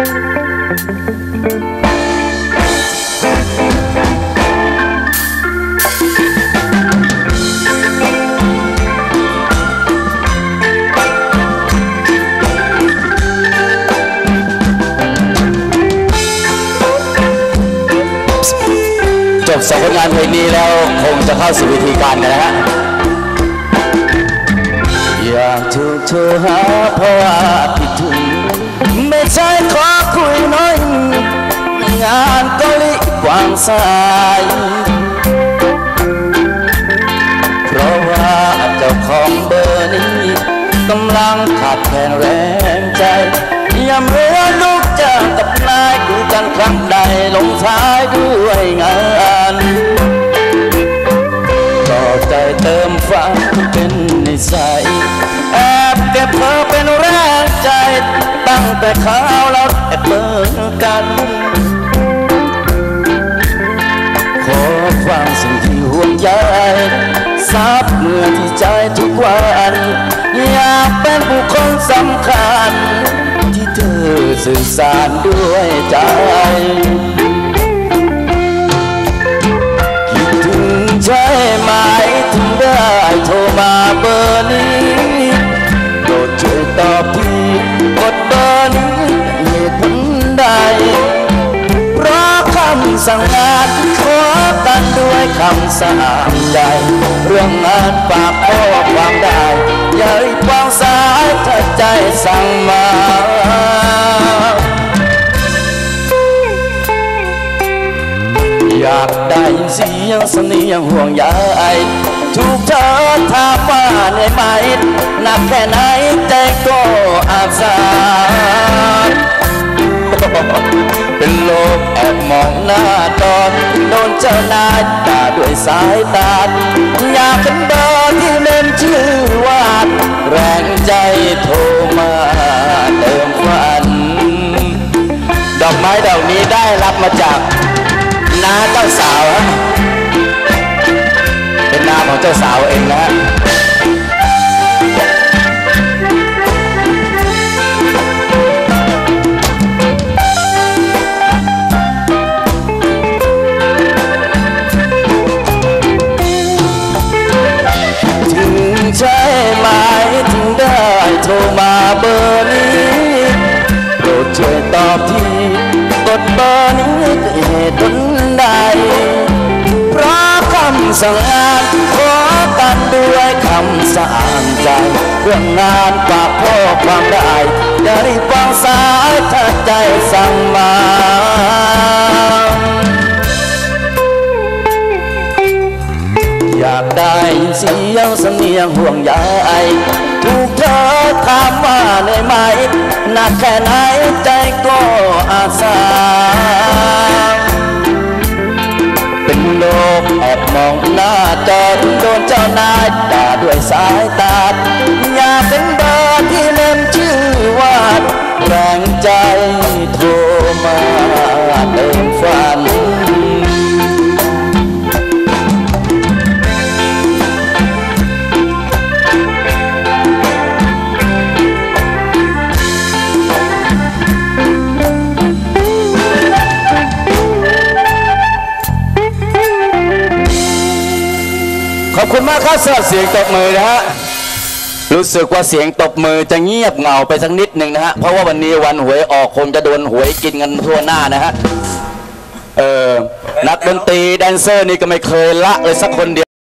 จบสองผลงานเพลงนี้แล้วคงจะเข้าสู่วิธีการกันนะฮะ อยากถูกเธอหาเพราะว่าคิดถึง ใช่ขอคุยน้อยงานเกาหลีกวางสายเพราะว่าเจ้าของเบอร์นี้กำลังขาดแคลนแรงใจยามเรือลูกจ้างกับนายคุยกันครั้งใดลงท้ายด้วยงานก็ใจเติมฝันเป็นนิสัยแอบเก็บเธอเป็นแรงใจ แต่ข้าวเราแอบเบิกกัน ขอฟังสิ่งที่ห่วงใยซับเมื่อที่ใจทุกวัน อยากเป็นผู้คนสำคัญ ที่เธอสื่อสารด้วยใจคิดถึงใช่ไหมถึงได้โทรมาเบอร์นี้ สั่งงานขอกันด้วยคำสามใจ เรื่องงานฝากข้อความได้อย่ารีบวางสายถ้าใจสั่งมาอยากได้ยินเสียงเสนียงห่วงใยถูกเธอถามว่าเหนื่อยไหมหนักแค่ไหนใจก็อาสา เป็นโลกแอบมองหน้าตอนโดนเจ้านายด่าด้วยสายตาอยากเป็นเบอร์ที่เล่นชื่อวาด แรงใจโทรมาเติมฝัน ดอกไม้ดอกนี้ได้รับมาจากน้าเจ้าสาวฮะเป็นน้าของเจ้าสาวเองนะฮะ เบอร์นี้โปรดช่วยตอบทีกดเบอร์นี้ด้วยเหตุผลใด เพราะคำสั่งงานขอกันด้วยคำสะอานใจเรื่องงานฝากข้อความได้อย่ารีบวางสายถ้าใจสั่งมาอยากได้เสียงสำเนียงห่วงใย ถูกเธอถามว่าเหนื่อยไหมหนักแค่ไหนใจก็อาสา เป็นโลกแอบมองหน้าจอโดนเจ้านายด่าด้วยสายตา ขอบคุณมากครับสำหรับเสียงตบมือนะฮะ รู้สึกว่าเสียงตบมือจะเงียบเหงาไปสักนิดหนึ่งนะฮะ เพราะว่าวันนี้วันหวยออกคงจะโดนหวยกินกันทั่วหน้านะฮะ เออ นักดนตรีแดนเซอร์นี่ก็ไม่เคยละเลยสักคนเดียว